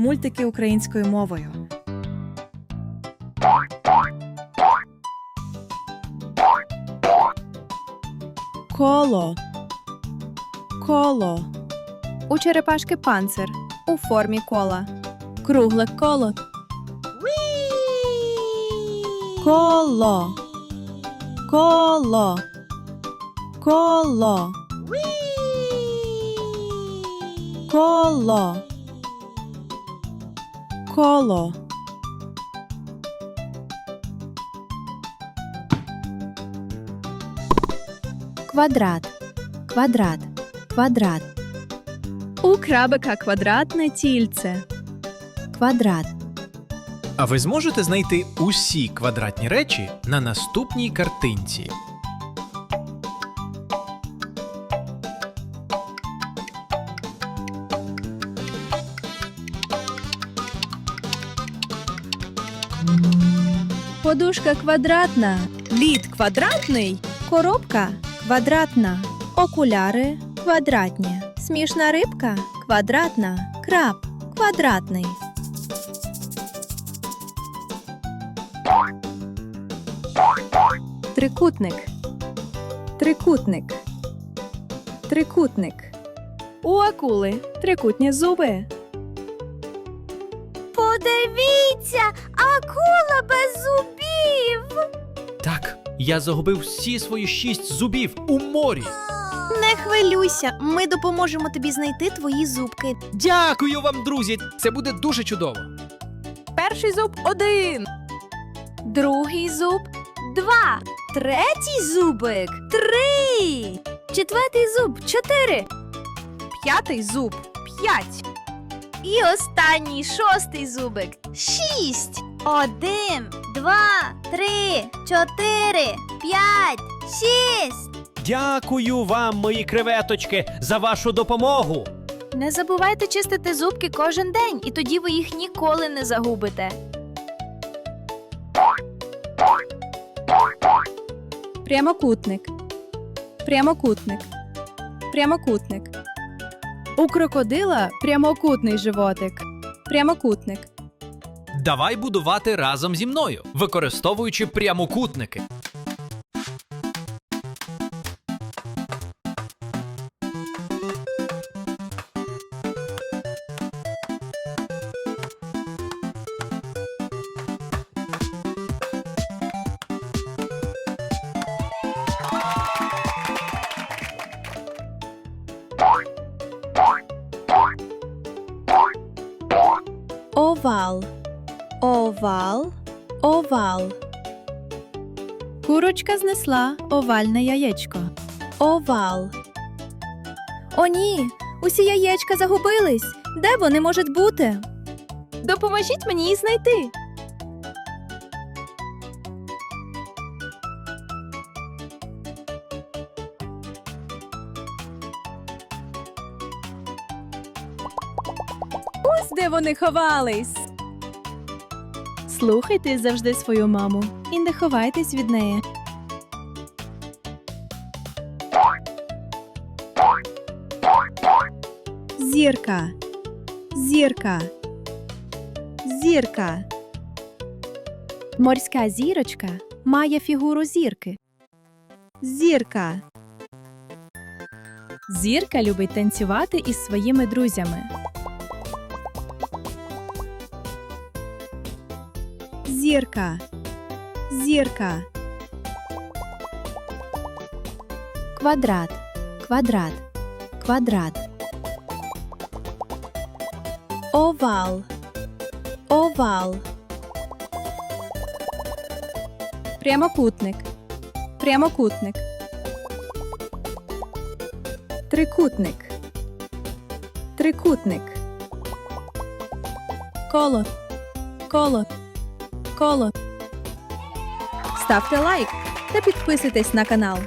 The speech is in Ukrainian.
Мультики українською мовою. Коло. Коло. У черепашки панцир у формі кола. Кругле коло. Коло. Коло. Коло. Коло. Коло. Квадрат. Квадрат. Квадрат. У крабика квадратне тільце. Квадрат. А ви зможете знайти усі квадратні речі на наступній картинці. Подушка квадратна. Лід квадратний. Коробка квадратна. Окуляри квадратні. Смішна рибка квадратна. Краб квадратний. Трикутник. Трикутник. Трикутник. У акули трикутні зуби. Подивіться, акула без зубів. Так, я загубив всі свої шість зубів у морі. Не хвилюйся, ми допоможемо тобі знайти твої зубки. Дякую вам, друзі! Це буде дуже чудово. Перший зуб один. Другий зуб два. Третій зубик три. Четвертий зуб чотири. П'ятий зуб п'ять. І останній шостий зубик шість. Один, два, три, чотири, п'ять, шість. Дякую вам, мої креветочки, за вашу допомогу. Не забувайте чистити зубки кожен день, і тоді ви їх ніколи не загубите. Прямокутник. Прямокутник. Прямокутник. У крокодила прямокутний животик. Прямокутник. Давай будувати разом зі мною, використовуючи прямокутники. Овал. Овал. Овал. Курочка знесла овальне яєчко. Овал. О, ні! Усі яєчка загубились. Де вони можуть бути? Допоможіть мені її знайти. Ось де вони ховались. Слухайте завжди свою маму і не ховайтесь від неї. Зірка. Зірка. Зірка. Морська зірочка має фігуру зірки. Зірка. Зірка любить танцювати із своїми друзями. Зірка. Зірка. Квадрат. Квадрат. Квадрат. Овал. Овал. Прямокутник. Прямокутник. Трикутник. Трикутник. Коло. Коло. Коло. Ставте лайк та підписуйтесь на канал.